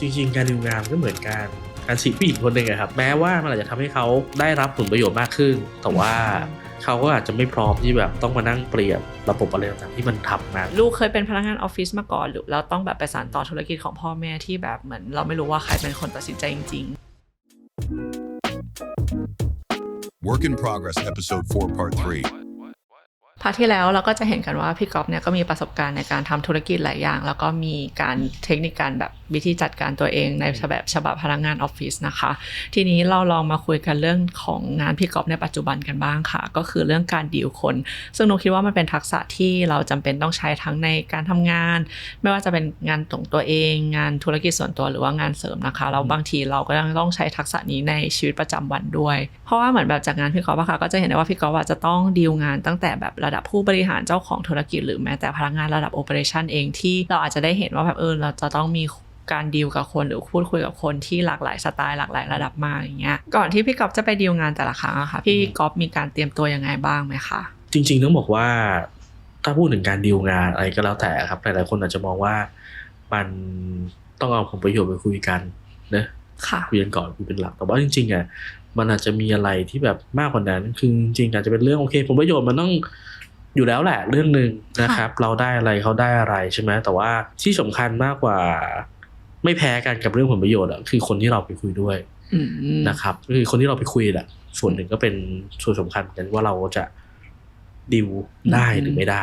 จริงๆ การดีลงานก็เหมือนการการฉีดผู้หญิงคนหนึ่งอะครับ แม้ว่ามันอาจจะทำให้เขาได้รับผลประโยชน์มากขึ้น แต่ว่าเขาก็อาจจะไม่พร้อมที่แบบต้องมานั่งเปลี่ยนระบบอะไรต่างๆที่มันทำมาลูกเคยเป็นพนักงานออฟฟิศมาก่อนหรือเราต้องแบบไปสานต่อธุรกิจของพ่อแม่ที่แบบเหมือน เราไม่รู้ว่าใครเป็นคนตัดสินใจจริง Work in Progress, Episode 4, Part 3. พาร์ทที่แล้วเราก็จะเห็นกันว่าพี่ก๊อฟเนี่ยก็มีประสบการณ์ในการทำธุรกิจหลายอย่าง แล้วก็มีการเทคนิคการแบบวิธีจัดการตัวเองในแบบฉบับพนักงานออฟฟิศนะคะ ทีนี้เราลองมาคุยกันเรื่องของงานพี่ก๊อฟในปัจจุบันกันบ้างค่ะ ก็คือเรื่องการดีลคน ซึ่งหนูคิดว่ามันเป็นทักษะที่เราจำเป็นต้องใช้ทั้งในการทำงาน ไม่ว่าจะเป็นงานของตัวเอง งานธุรกิจส่วนตัวหรือว่างานเสริมนะคะแล้วบางทีเราก็ยังต้องใช้ทักษะนี้ในชีวิตประจำวันด้วย เพราะว่าเหมือนแบบจากงานพี่กอล์ฟอะค่ะก็จะเห็นได้ว่าพี่กอล์ฟอะจะต้องดีลงานตั้งแต่แบบระดับผู้บริหารเจ้าของธุรกิจหรือแม้แต่พนักงานระดับโอเปอเรชันเองที่เราอาจจะได้เห็นว่าแบบเออเราจะต้องมีการดีลกับคนหรือพูดคุยกับคนที่หลากหลายสไตล์หลากหลายระดับมากอย่างเงี้ยก่อนที่พี่กอล์ฟจะไปดีลงานแต่ละครั้งอะค่ะพี่กอล์ฟมีการเตรียมตัวยังไงบ้างไหมคะจริงๆต้องบอกว่า ถ้าพูดถึงการดีลงานอะไรก็แล้วแต่ครับหลายๆคนอาจจะมองว่ามันต้องเอาผลประโยชน์ไปคุยกันนะค่ะคุยกันก่อนคุยเป็นหลักแต่ว่าจริงๆอะมันอาจจะมีอะไรที่แบบมากกว่านั้น คือจริงๆอาจจะเป็นเรื่องโอเคผลประโยชน์มันต้อง อยู่แล้วแหละเรื่องหนึ่งนะครับ เราได้อะไรเขาได้อะไรใช่ไหมแต่ว่าที่สำคัญมากกว่า ไม่แพ้กันกับเรื่องผลประโยชน์อะคือคนที่เราไปคุยด้วยอืมนะครับคือคนที่เราไปคุยแหละส่วนหนึ่งก็เป็นส่วนสำคัญเหมือนกันว่าเราจะดิวได้หรือไม่ได้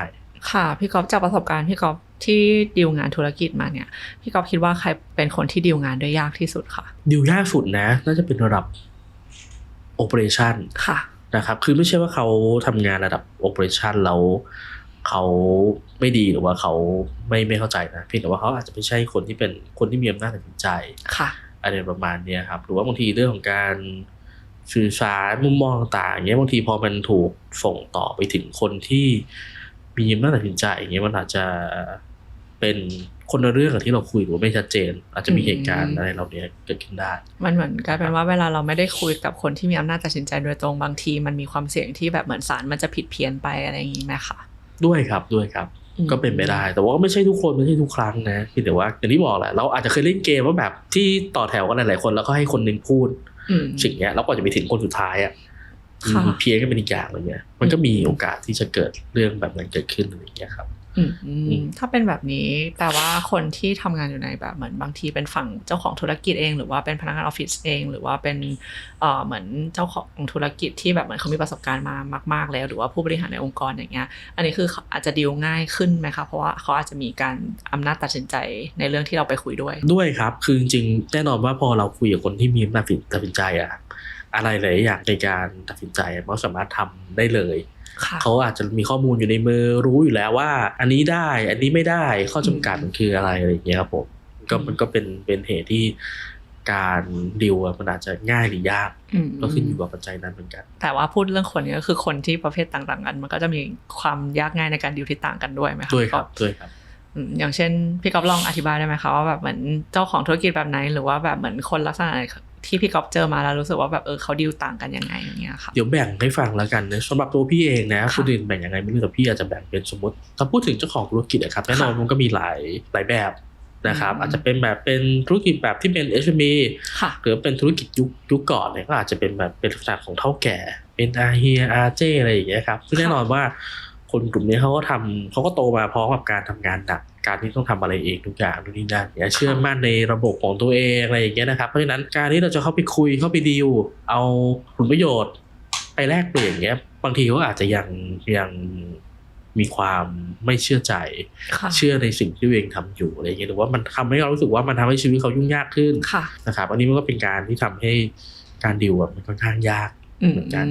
ค่ะ พี่กอล์ฟจากประสบการณ์พี่กอล์ฟที่ดีลงานธุรกิจมาเนี่ย พี่กอล์ฟคิดว่าใครเป็นคนที่ดีลงานได้ยากที่สุดค่ะดิวยากสุดนะ น่าจะเป็นระดับโอเปอเรชันค่ะ นะครับ คือไม่ใช่ว่าเขาทำงานระดับโอเปอเรชันแล้วเขาไม่ดีหรือว่าเขาไม่ไม่เข้าใจนะเพียงแต่ว่าเขาอาจจะไม่ใช่คนที่เป็นคนที่มีอำนาจตัดสินใจค่ะอะไรประมาณเนี้ยครับ หรือว่าบางทีเรื่องของการสื่อสารมุมมองต่างๆอย่างเงี้ยบางทีพอมันถูกส่งต่อไปถึงคนที่มีอำนาจตัดสินใจอย่างเงี้ยมันอาจจะเป็น คนละเรื่องกับที่เราคุยหรือว่าไม่ชัดเจน อาจจะมีเหตุการณ์อะไรเราเนี้ยเกิดขึ้นได้ มันเหมือนกลายเป็นว่าเวลาเราไม่ได้คุยกับคนที่มีอำนาจตัดสินใจโดยตรงบางที มันมีความเสี่ยงที่แบบเหมือนสารมันจะผิดเพี้ยนไปอะไรอย่างนี้ไหมคะด้วยครับด้วยครับอืมก็เป็นไปได้ แต่ว่าก็ไม่ใช่ทุกคนไม่ใช่ทุกครั้งนะเพียงแต่ว่าอย่างที่บอกแหละเราอาจจะเคยเล่นเกมว่าแบบที่ต่อแถวกันหลายๆคนแล้วก็ให้คนหนึ่งพูดอืมสิ่งเนี้ยแล้วก็จะไปถึงคนสุดท้ายอะค่ะมีเพี้ยนก็เป็นอีกอย่างอะไรเงี้ยมันก็มีโอกาสที่จะเกิดเรื่องแบบนั้นเกิดขึ้นอะไรอย่างเงี้ยครับอืมอืม ถ้าเป็นแบบนี้แปลว่าคนที่ทำงานอยู่ในแบบเหมือนบางทีเป็นฝั่งเจ้าของธุรกิจเอง หรือว่าเป็นพนักงานออฟฟิศเอง หรือว่าเป็นเอ่อเหมือนเจ้าของธุรกิจที่แบบเหมือนเขามีประสบการณ์มามาก ๆ แล้ว หรือว่าผู้บริหารในองค์กรอย่างเงี้ย อันนี้คืออาจจะดีลง่ายขึ้นไหมคะเพราะว่าเขาอาจจะมีการอำนาจตัดสินใจในเรื่องที่เราไปคุยด้วย ด้วยครับ คือจริงๆแน่นอนว่าพอเราคุยกับคนที่มีอำนาจตัดสินใจอะอะไรหลายอย่างในการตัดสินใจอะมันก็สามารถทำได้เลยค่ะ เขาอาจจะมีข้อมูลอยู่ในมือรู้อยู่แล้วว่า อันนี้ได้อันนี้ไม่ได้ข้อจำกัดมันคืออะไรอะไรอย่างเงี้ยครับผมก็อืมมันก็เป็นเป็นเหตุที่การดิวอะมันอาจจะง่ายหรือยากอืมก็ขึ้นอยู่กับปัจจัยนั้นเหมือนกัน แต่ว่าพูดเรื่องคนนี้ก็คือคนที่ประเภทต่างๆกัน มันก็จะมีความยากง่ายในการดิวที่ต่างกันด้วยไหมคะด้วยครับพี่ก๊อฟด้วยครับอืมอย่างเช่นพี่ก๊อฟลองอธิบายได้ไหมคะว่าแบบเหมือนเจ้าของธุรกิจแบบไหน หรือว่าแบบเหมือนคนลักษณะไหน ที่พี่ก๊อฟเจอมาแล้วรู้สึกว่าแบบเออเขาดิวต่างกันยังไงอย่างเงี้ยค่ะเดี๋ยวแบ่งให้ฟังแล้วกันนะสำหรับตัวพี่เองนะค่ะคนอื่นแบ่งยังไงไม่รู้แต่พี่อาจจะแบ่งเป็นสมมติถ้าพูดถึงเจ้าของธุรกิจอะครับแน่นอนค่ะมันก็มีหลายหลายแบบนะครับอืมอาจจะเป็นแบบเป็นธุรกิจแบบที่เป็น SME ค่ะหรือเป็นธุรกิจยุคยุคก่อนเนี่ยก็อาจจะเป็นแบบเป็นลักษณะของเท่าแก่ เป็นอาเฮียอาเจอะไรอย่างเงี้ยครับซึ่งแน่นอนว่าคนกลุ่มนี้เขาก็ทำเขาก็โตมาพร้อมกับการทำงานหนัก การที่ต้องทำอะไรเองทุกอย่างนู่นนี่นั่นเนี่ยเชื่อมั่นในระบบของตัวเองอะไรอย่างเงี้ยนะครับเพราะฉะนั้นการที่เราจะเข้าไปคุยเข้าไปดีลเอาผลประโยชน์ ไปแลกเปลี่ยนอย่างเงี้ยบางทีเขาอาจจะยังยังมีความไม่เชื่อใจค่ะเชื่อในสิ่งที่ตัวเองทำอยู่อะไรอย่างเงี้ยหรือว่ามันทำให้เรารู้สึกว่ามันทำให้ชีวิตเขายุ่งยากขึ้นค่ะนะครับอันนี้มันก็เป็นการที่ทำให้การดิวอะมันค่อนข้างยากอืม เหมือนกัน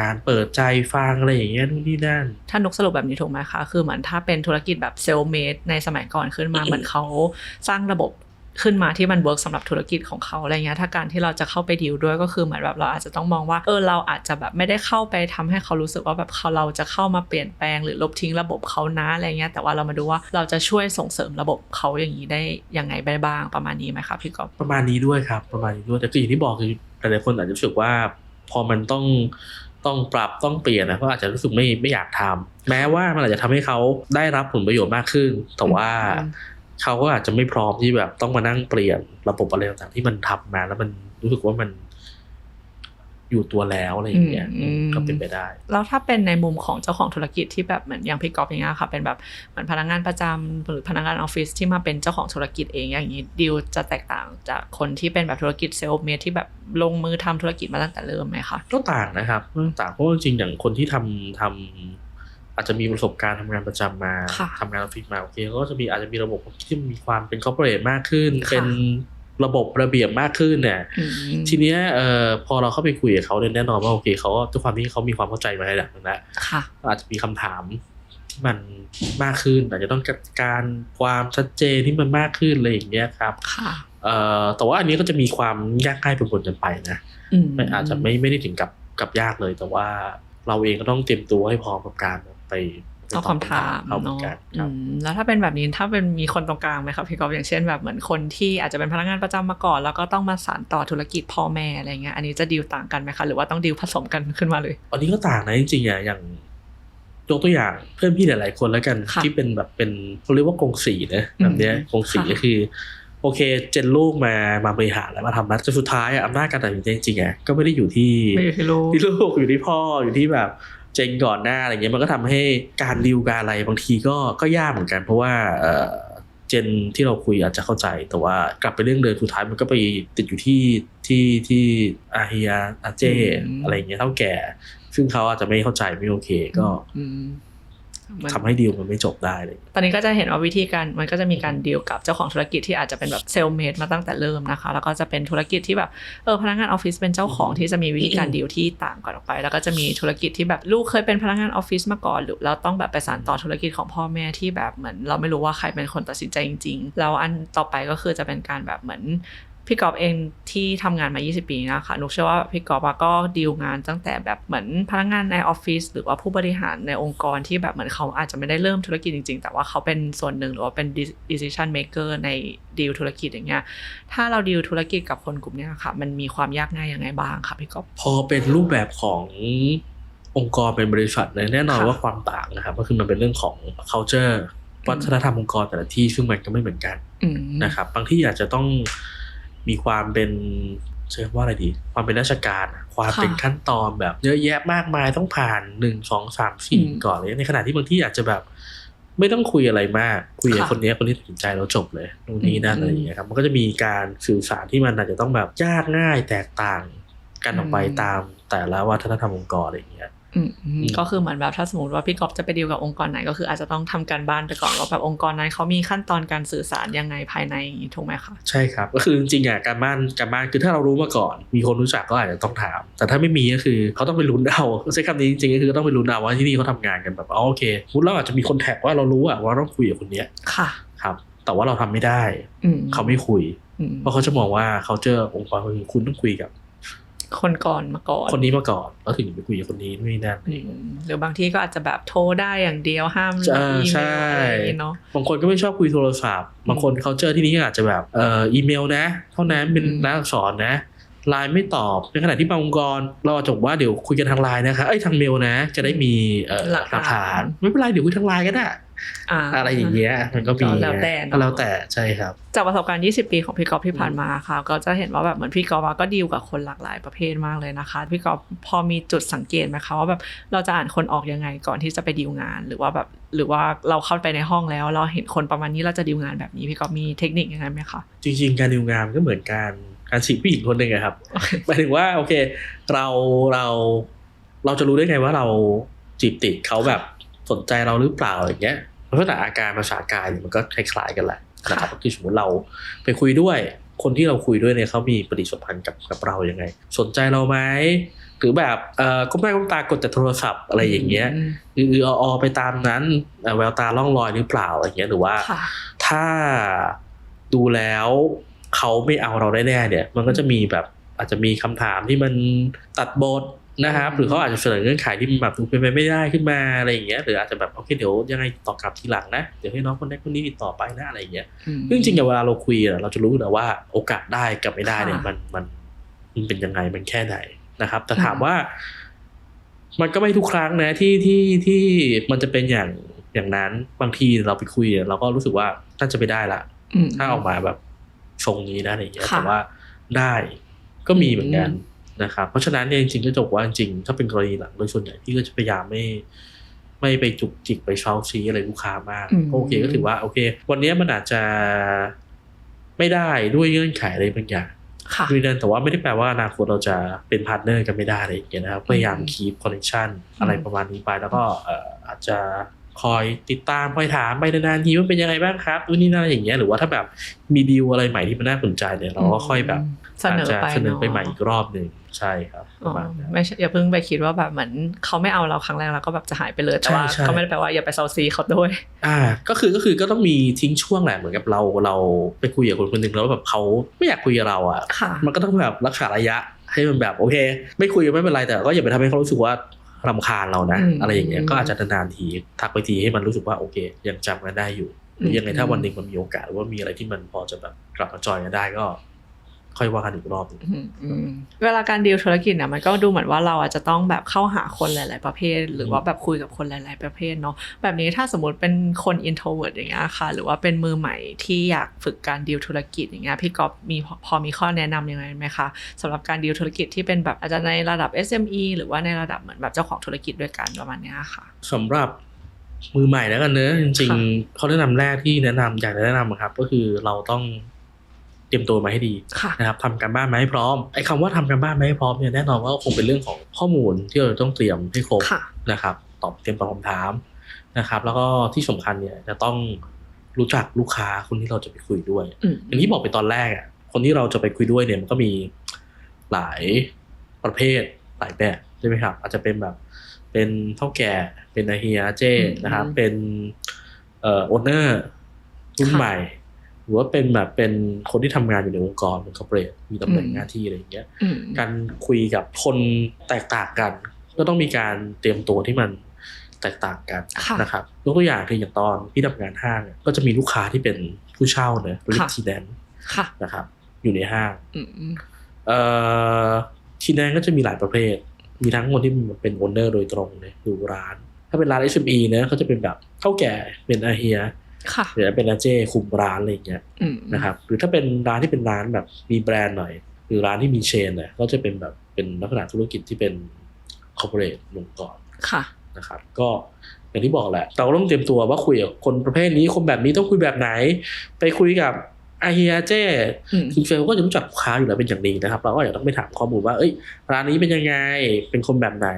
การเปิดใจฟังอะไรอย่างเงี้ยนู่นนี่นั่นถ้านกสรุปแบบนี้ถูกไหมคะ คือเหมือนถ้าเป็นธุรกิจแบบเซลเมดในสมัยก่อนขึ้นมาเหมือนเขาสร้างระบบขึ้นมาที่มันเวิร์กสำหรับธุรกิจของเขาอะไรเงี้ยถ้าการที่เราจะเข้าไปดีลด้วยก็คือเหมือนแบบเราอาจจะต้องมองว่าเออเราอาจจะแบบไม่ได้เข้าไปทำให้เขารู้สึกว่าแบบเขาเราจะเข้ามาเปลี่ยนแปลงหรือลบทิ้งระบบเขานะอะไรเงี้ยแต่ว่าเรามาดูว่าเราจะช่วยส่งเสริมระบบเขาอย่างนี้ได้ยังไงไปบ้างประมาณนี้ไหมคะพี่ก๊อฟประมาณนี้ด้วยครับประมาณนี้ด้วยแต่คืออย่างที่บอกคือหลายๆคนอาจจะรู้สึกว่า พอมันต้องต้องปรับต้องเปลี่ยนนะเขาอาจจะรู้สึกไม่ไม่อยากทำแม้ว่ามันอาจจะทำให้เขาได้รับผลประโยชน์มากขึ้น แต่ว่าเขาก็อาจจะไม่พร้อมที่แบบต้องมานั่งเปลี่ยนระบบอะไรต่างๆที่มันทำมาแล้วมันรู้สึกว่ามัน อยู่ตัวแล้วอะไรอย่างเงี้ยอืมก็เป็นไปได้ แล้วถ้าเป็นในมุมของเจ้าของธุรกิจที่แบบเหมือนอย่างพี่กอล์ฟอย่างเงี้ยค่ะ เป็นแบบเหมือนพนักงานประจำหรือพนักงานออฟฟิศที่มาเป็นเจ้าของธุรกิจเองอย่างนี้ดีลจะแตกต่างจากคนที่เป็นแบบธุรกิจเซลล์เมดที่แบบลงมือทำธุรกิจมาตั้งแต่เริ่มไหมคะก็ต่างนะครับก็ต่างเพราะว่าจริงๆอย่างคนที่ทำทำอาจจะมีประสบการณ์ทำงานประจำมาค่ะทำงานออฟฟิศมาโอเคก็จะมีอาจจะมีระบบที่มีความเป็นคอร์ปอเรทมากขึ้นค่ะเป็น ระบบระเบียบมากขึ้นเนี่ยอืมทีเนี้ยเอ่อพอเราเข้าไปคุยกับเขาเนี่ยแน่นอนว่าโอเคเขาก็ด้วยความที่เขามีความเข้าใจมาในระดับหนึงแล้วค่ะอาจจะมีคำถามที่มันมากขึ้น อาจจะต้องจัดการความชัดเจนที่มันมากขึ้นอะไรอย่างเงี้ยครับค่ะเอ่อแต่ว่าอันนี้ก็จะมีความยากง่ายเป็นผลกันไปนะอืมไม่อาจจะไม่ไม่ได้ถึงกับกับยากเลย แต่ว่าเราเองก็ต้องเตรียมตัวให้พร้อมกับการไปไป ตอบคำถามเขาเหมือเนาะนกันคอืรับมแล้วถ้าเป็นแบบนี้ถ้าเป็นมีคนตรงกลางไหมครับพี่กอล์ฟอย่างเช่นแบบเหมือนคนที่อาจจะเป็นพนักงานประจำมาก่อน แล้วก็ต้องมาสานต่อธุรกิจพ่อแม่อะไรเงี้ยอันนี้จะดีลต่างกันไหมคะหรือว่าต้องดีลผสมกันขึ้นมาเลย อันนี้ก็ต่างนะจริงๆอะอย่างยกตัวอย่างเพื่อนพี่หลายๆคนแล้วกันค่ะที่เป็นแบบเป็นเขาเรียกว่ากงสีนะอืมแบบเนี้ยกงสีค่ะก็คือโอเค เจนลูกมามาบริหารแล้วมาทำนะแต่สุดท้ายอะอำนาจการตัดสินใจจริงๆอะก็ไม่ได้อยู่ที่ไม่อยู่ที่ลูกที่ลูกอยู่ที่พ่ออยู่ที่แบบ เจงก่อนหน้าอะไรเงี้ยมันก็ทำให้การดิวการอะไรบางทีก็ก็ยากเหมือนกัน เพราะว่าเอ่อเจนที่เราคุยอาจจะเข้าใจ แต่ว่ากลับไปเรื่องเดิมสุดท้ายมันก็ไปติดอยู่ที่ที่ที่อาเฮียอาเจอืมอะไรเงี้ยเท่าแก่ ซึ่งเขาอาจจะไม่เข้าใจไม่โอเคก็อืมเหมือน ทำให้ดีลมันไม่จบได้เลย ตอนนี้ก็จะเห็นว่าวิธีการมันก็จะมีการดีลกับเจ้าของธุรกิจที่อาจจะเป็นแบบเซลล์เมดมาตั้งแต่เริ่มนะคะ แล้วก็จะเป็นธุรกิจที่แบบเออพนักงานออฟฟิศเป็นเจ้าของที่จะมีวิธีการดีลที่ต่างกันออกไป แล้วก็จะมีธุรกิจที่แบบลูกเคยเป็นพนักงานออฟฟิศมาก่อนหรือแล้วต้องแบบไปสานต่อธุรกิจของพ่อแม่ที่แบบเหมือน เราไม่รู้ว่าใครเป็นคนตัดสินใจจริง ๆ แล้วอันต่อไปก็คือจะเป็นการแบบเหมือน พี่กอบเองที่ทำงานมา 20 ปีนะคะนุกเชื่อว่าพี่กอบอะก็ดีลงานตั้งแต่แบบเหมือนพนักงานในออฟฟิศหรือว่าผู้บริหารในองค์กรที่แบบเหมือนเขาอาจจะไม่ได้เริ่มธุรกิจจริง ๆ แต่ว่าเขาเป็นส่วนหนึ่งหรือว่าเป็น decision maker ในดีลธุรกิจอย่างเงี้ยถ้าเราดีลธุรกิจกับคนกลุ่มเนี้ยค่ะมันมีความยากง่ายยังไงบ้างคะพี่กอบพอเป็นรูปแบบขององค์กรเป็นบริษัทเนี่ยแน่นอนค่ะว่าความต่างนะครับก็คือมันเป็นเรื่องของ culture วัฒนธรรมองค์กรแต่ละที่ซึ่งมันก็ไม่เหมือนกันอืมนะครับบางที่อาจจะต้อง มีความเป็นใช้คำว่าอะไรดี ความเป็นราชการอะความเป็นขั้นตอนแบบเยอะแยะมากมายต้องผ่านหนึ่งสองสามสี่ก่อนเลย ในขณะที่บางที่อาจจะแบบ ไม่ต้องคุยอะไรมาก คุยกับคนนี้คนนี้ตัดสินใจแล้วจบเลย ตรงนี้นั่นอะไรอย่างเงี้ยครับ มันก็จะมีการสื่อสารที่มันอาจจะต้องแบบยากง่ายแตกต่างกันออกไปตามแต่ละวัฒนธรรมองค์กรอะไรอย่างเงี้ยอืมอืมอืม ก็คือเหมือนแบบถ้าสมมติว่าพี่กอบจะไปดีลกับองค์กรไหนก็คืออาจจะต้องทำการบ้านไปก่อนว่าแบบองค์กรนั้นเขามีขั้นตอนการสื่อสารยังไงภายในอย่างงี้ถูกไหมคะใช่ครับ ก็คือจริงๆอะการบ้านการบ้านคือถ้าเรารู้มาก่อน มีคนรู้จักก็อาจจะต้องถาม แต่ถ้าไม่มีก็คือเขาต้องไปลุ้นเอาใช้คำนี้จริงๆก็คือต้องไปลุ้นเอาว่าที่นี่เขาทำงานกันแบบอ๋อโอเคสมมุติเราอาจจะมีคนแท็กว่าเรารู้อะว่าต้องคุยกับคนเนี้ยค่ะครับ แต่ว่าเราทำไม่ได้อืมเขาไม่คุยอืมเพราะเขาจะมองว่าเขาเจอองค์กรคือคุณต้องคุยกับ คนก่อนมาก่อน คนนี้มาก่อนแล้วถึงจะไปคุยกับคนนี้ไม่นั่นอืมหรือบางที่ก็อาจจะแบบโทรได้อย่างเดียวห้ามใช่อีเมใช่ลอะไรอย่างงี้เนาะบางคนก็ไม่ชอบคุยโทรศัพท์ บางคนเขาเจอที่นี่ก็อาจจะแบบเอ่ออีเมลนะ เท่านั้นเป็นอืมรายลักษรนะไลน์ไม่ตอบในขณะที่บางองค์กร เราอาจจะบอกว่าเดี๋ยวคุยกันทางไลน์นะคะเอ้ยทางเมลนะ จะได้มีเอ่อหลักฐานไม่เป็นไรเดี๋ยวคุยทางไลน์ก็ได้ อ่าอะไรอย่างเงี้ยมันก็มีก็แล้วแต่เนอะแล้วแต่ใช่ครับ จากประสบการณ์ 20 ปีของพี่กอฟที่ผ่านมาค่ะ ก็จะเห็นว่าแบบเหมือนพี่กอฟอะก็ดีลกับคนหลากหลายประเภทมากเลยนะคะ พี่กอฟพอมีจุดสังเกตไหมคะว่าแบบเราจะอ่านคนออกยังไงก่อนที่จะไปดีลงาน หรือว่าแบบหรือว่าเราเข้าไปในห้องแล้ว เราเห็นคนประมาณนี้เราจะดีลงานแบบนี้พี่กอฟมีเทคนิคยังไงไหมคะจริง ๆ การดิวงานมันก็เหมือนการการจีบผู้หญิงคนหนึ่งอะครับหมายถึงว่าโอเค เราเราเราจะรู้ได้ไงว่าเราจีบติดเขาแบบสนใจเราหรือเปล่าอย่างเงี้ย ลักษณะอาการภาษากายเนี่ยมันก็คล้ายๆกันแหละนะครับค่ะก็คือสมมติเราไปคุยด้วย คนที่เราคุยด้วยเนี่ยเขามีปฏิสัมพันธ์กับกับเรายังไง สนใจเราไหมหรือแบบเอ่อก้มหน้าก้มตากดแต่โทรศัพท์อะไรอย่างเงี้ยมอือๆออๆไปตามนั้นเอ่อแววตาล่องรอยหรือเปล่าอะไรเงี้ยหรือว่าค่ะถ้าดูแล้วเขาไม่เอาเราแน่ๆเนี่ย มันก็จะมีแบบอาจจะมีคำถามที่มันตัดบท นะครับอืมหรือเขาอาจจะเสนอเงื่อนไขที่มันแบบดูเป็นไปไม่ได้ขึ้นมาอะไรอย่างเงี้ยหรืออาจจะแบบโอเคเดี๋ยวยังไงต่อกลับทีหลังนะเดี๋ยวให้น้องคนนั้นคนนี้ติดต่อไปนะอะไรอย่างเงี้ยอืมซึ่งจริงๆอะเวลาเราคุยอะเราจะรู้นะว่าโอกาสได้กับไม่ได้เนี่ยค่ะมันมันมันเป็นยังไงมันแค่ไหนนะครับ แต่อืมถามว่า มันก็ไม่ทุกครั้งนะที่ที่ที่มันจะเป็นอย่างอย่างนั้นบางทีเราไปคุยอะเราก็รู้สึกว่าน่าจะไม่ได้ละอืมถ้าออกมาแบบทรงนี้นะอะไรอย่างเงี้ยค่ะแต่ว่าได้ก็มีเหมือนกัน นะครับเพราะฉะนั้นเนี่ยจริงๆก็จะบอกว่าจริงๆถ้าเป็นกรณีหลังโดยส่วนใหญ่พี่ก็จะพยายามไม่ไม่ไปจุกจิกไปเซาซีอะไรลูกค้ามากอืมก็โอเคก็ถือว่าโอเค วันนี้มันอาจจะไม่ได้ด้วยเงื่อนไขอะไรบางอย่างค่ะด้วยนั้นแต่ว่าไม่ได้แปลว่าอนาคตเราจะเป็นพาร์ทเนอร์กันไม่ได้อะไรอย่างเงี้ยนะครับพยายามคีปคอนเนคชันอะไรประมาณนี้ไปแล้วก็เอ่ออาจจะ คอยติดตามคอยถามไปนานๆทีว่าเป็นยังไงบ้างครับนู่นนี่นั่นอะไรอย่างเงี้ยหรือว่าถ้าแบบมีดีลอะไรใหม่ที่มันน่าสนใจเนี่ยเราก็ค่อยแบบเสนออาจจะไปเสนอไปเนาะใหม่อีกรอบหนึ่งใช่ครับปอ๋อระมาณนั้นไม่ใช่อย่าเพิ่งไปคิดว่าแบบเหมือนเขาไม่เอาเราครั้งแรกแล้วก็แบบจะหายไปเลยแต่ว่าใช่ใช่ก็ไม่ได้แปลว่าอย่าไปเซาซีเขาด้วย อ่า ก็คือก็คือก็ต้องมีทิ้งช่วงแหละเหมือนกับเราเราไปคุยกับคนคนหนึ่งแล้วแบบเขาไม่อยากคุยกับเราอะค่ะมันก็ต้องแบบรักษาระยะให้มันแบบโอเค ไม่คุยกันไม่เป็นไรแต่ก็อย่าไปทำให้เขารู้สึกว่า รำคาญเรานะอืมอะไรอย่างเงี้ยก็อาจจะนานๆทีทักไปทีให้มันรู้สึกว่าโอเค ยังจำกันได้อยู่หรือยังไงถ้าวันหนึ่งมันมีโอกาสหรือว่ามีอะไรที่มันพอจะแบบกลับมาจอยกันได้ก็ ค่อยว่ากันอีกรอบหนึ่งอืมอืมเวลาการดีลธุรกิจเนี่ยมันก็ดูเหมือนว่าเราอาจจะต้องแบบเข้าหาคนหลาย ๆ ประเภท หรือว่าแบบคุยกับคนหลาย ๆ ประเภทเนาะแบบนี้ถ้าสมมติเป็นคน introvert อย่างเงี้ยค่ะ หรือว่าเป็นมือใหม่ที่อยากฝึกการดีลธุรกิจอย่างเงี้ยพี่ก๊อฟมีพอพอมีข้อแนะนำยังไงไหมคะสำหรับการดีลธุรกิจที่เป็นแบบอาจจะในระดับ SME หรือว่าในระดับเหมือนแบบเจ้าของธุรกิจด้วยกันประมาณเนี้ยค่ะสำหรับมือใหม่แล้วกันเนอะจริงค่ะๆข้อแนะนำแรกที่แนะนำอยากจะแนะนำอะครับ ก็คือเราต้อง เตรียมตัวมาให้ดีค่ะนะครับทำการบ้านมาให้พร้อมไอ้คำว่าทำการบ้านมาให้พร้อมเนี่ยแน่นอนว่าคงเป็นเรื่องของข้อมูลที่เราต้องเตรียมให้ครบค่ะนะครับตอบเตรียมตอบคำถามนะครับ แล้วก็ที่สำคัญเนี่ยจะต้องรู้จักลูกค้าคนที่เราจะไปคุยด้วยอืมอย่างที่บอกไปตอนแรกอะคนที่เราจะไปคุยด้วยเนี่ยมันก็มีหลายประเภทหลายแบบใช่ไหมครับ อาจจะเป็นแบบเป็นเท่าแก่เป็นนาเฮียเจนะครับ เป็นเอ่อโอเนอร์รุ่นใหม่ห รือว่าเป็นแบบเป็นคนที่ทำงานอยู่ในองค์กรเป็นคอร์เปอเรทมีตำแหน่งหน้าที่อะไรอย่างเงี้ยอืมการคุยกับคนแตกต่างกัน ก็ต้องมีการเตรียมตัวที่มันแตกต่างกันค่ะนะครับยกตัวอย่างคืออย่างตอนที่ทำงานห้างเนี่ยก็จะมีลูกค้าที่เป็นผู้เช่าเนอะเรียกค่ะทีแนนค่ะนะครับ อยู่ในห้างอืมเอ่อทีแนนก็จะมีหลายประเภท มีทั้งคนที่เป็นโอนเนอร์โดยตรงเลยดูร้าน ถ้าเป็นร้าน SME เนี่ยก็จะเป็นแบบเท่าแก่เป็นอาเฮียค่ะ หรือเป็นอาเจ้คุมร้านอะไรอย่างเงี้ยอืมนะครับหรือถ้าเป็นร้านที่เป็นร้านแบบมีแบรนด์หน่อย หรือร้านที่มีเชนเนี่ยก็จะเป็นแบบเป็นลักษณะธุรกิจที่เป็นคอร์ปอเรทลงก่อนค่ะนะครับก็อย่างที่บอกแหละเราก็ต้องเตรียมตัวว่าคุยกับคนประเภทนี้คนแบบนี้ต้องคุยแบบไหน ไปคุยกับอาเฮียเจ้อืมคุณเฟลก็จะรู้จักลูกค้าอยู่แล้วเป็นอย่างดีนะครับ เราก็อยากต้องไปถามข้อมูลว่าเอ้ยร้านนี้เป็นยังไงเป็นคนแบบไหน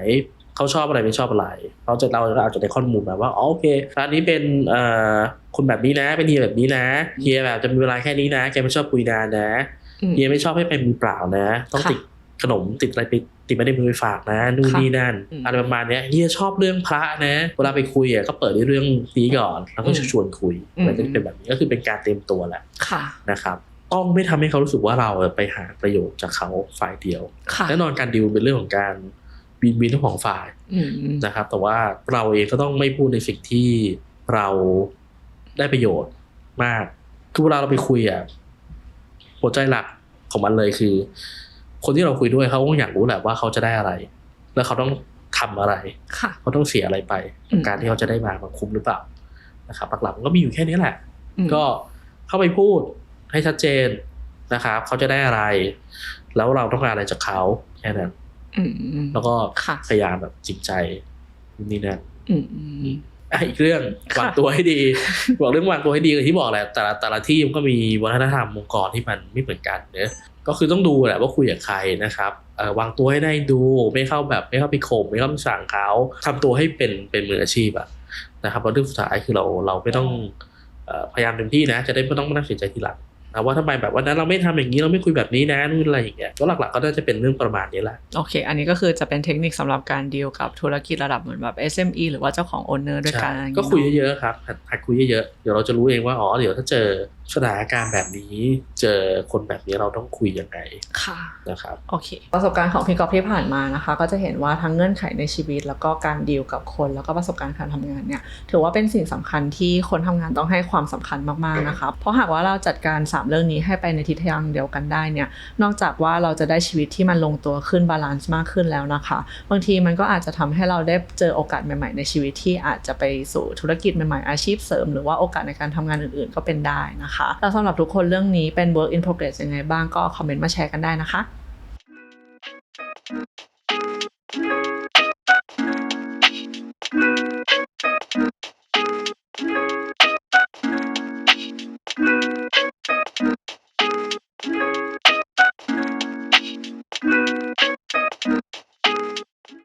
เขาชอบอะไรไม่ชอบอะไรเราจะเราอาจจะได้ข้อมูลแบบว่าอ๋อโอเคร้านนี้เป็นเอ่อคนแบบนี้นะ เป็นเฮียแบบนี้นะเฮียแบบจะมีเวลาแค่นี้นะแกไม่ชอบคุยนานนะอืมเฮียไม่ชอบให้ไปมือเปล่านะ ต้องค่ะติดขนมติดอะไรไปติดไม่ได้มือไปฝากนะนู่นค่ะนี่นั่นอืมอะไรประมาณเนี้ยเฮียชอบเรื่องพระนะ เวลาไปคุยอะก็เปิดด้วยเรื่องนี้ก่อนแล้วก็อืมชวนคุยอืมมันก็จะเป็นแบบนี้ก็คือเป็นการเตรียมตัวแหละค่ะนะครับต้องไม่ทำให้เขารู้สึกว่าเราไปหาประโยชน์จากเขาฝ่ายเดียวค่ะแน่นอนการดิวเป็นเรื่องของการ บินบินทั้งสองฝ่ายอืมอืมนะครับ แต่ว่าเราเองก็ต้องไม่พูดในสิ่งที่เราได้ประโยชน์มากคือเวลาเราไปคุยอะหัวใจหลักของมันเลยคือ คนที่เราคุยด้วยเขาก็อยากรู้แหละว่าเขาจะได้อะไร แล้วเขาต้องทำอะไรค่ะเขาต้องเสียอะไรไปอืมการที่เขาจะได้มามันคุ้มหรือเปล่านะครับหลักๆมันก็มีอยู่แค่นี้แหละอืมก็เข้าไปพูดให้ชัดเจนนะครับเขาจะได้อะไร แล้วเราต้องการอะไรจากเขาแค่นั้นอืมอืม แล้วก็ค่ะพยายามแบบจริงใจนี่นั่นอืมอืมอะอีกเรื่องค่ะวางตัวให้ดีบอกเรื่องวางตัวให้ดีอย่างที่บอกแหละแต่ละแต่ละที่มันก็มีวัฒนธรรมองค์กรที่มันไม่เหมือนกันเนอะก็คือต้องดูแหละว่าคุยกับใครนะครับเอ่อวางตัวให้ได้ดูไม่เข้าแบบไม่เข้าไปข่มไม่เข้าไปสั่งเขาทำตัวให้เป็นเป็นมืออาชีพอะนะครับเพราะเรื่องสุดท้ายคือเราเราไม่ต้องเอ่อพยายามเต็มที่นะ จะได้ไม่ต้องมานั่งเสียใจทีหลัง นะว่าทำไมแบบวันนั้นเราไม่ทำอย่างนี้เราไม่คุยแบบนี้นะนู่นอะไรอย่างเงี้ยก็หลักๆก็น่าจะเป็นเรื่องประมาณนี้แหละโอเค อันนี้ก็คือจะเป็นเทคนิคสำหรับการดีลกับธุรกิจระดับเหมือนแบบ SME หรือว่าเจ้าของโอนเนอร์ด้วยกันใช่อะไรางงี้ก็คุยเนอะเยอะๆครับหัดหัดคุยเยอะๆเดี๋ยวเราจะรู้เองว่าอ๋อเดี๋ยวถ้าเจอสถานการณ์แบบนี้เจอคนแบบนี้เราต้องคุยยังไงค่ะนะครับโอเคประสบการณ์ของพี่กอฟที่ผ่านมานะคะ ก็จะเห็นว่าทั้งเงื่อนไขในชีวิต แล้วก็การดีลกับคน แล้วก็ประสบการณ์การทำงานเนี่ยถือว่าเป็นสิ่งสำคัญที่คนทำงานต้องให้ความสำคัญมากๆนะคะเพราะหากว่าเราจัดการ 3 เรื่องนี้ให้ไปในทิศทางเดียวกันได้เนี่ยนอกจากว่าเราจะได้ชีวิตที่มันลงตัวขึ้นบาลานซ์มากขึ้นแล้วนะคะบางทีมันก็อาจจะทำให้เราได้เจอโอกาสใหม่ ๆ ในชีวิตที่อาจจะไปสู่ธุรกิจใหม่ๆอาชีพเสริม หรือว่าโอกาสในการทำงานอื่น ๆ ก็เป็นได้นะคะนะคะแล้วสำหรับทุกคนเรื่องนี้เป็น work in progress ยังไงบ้างก็คอมเมนต์มาแชร์กันได้นะคะ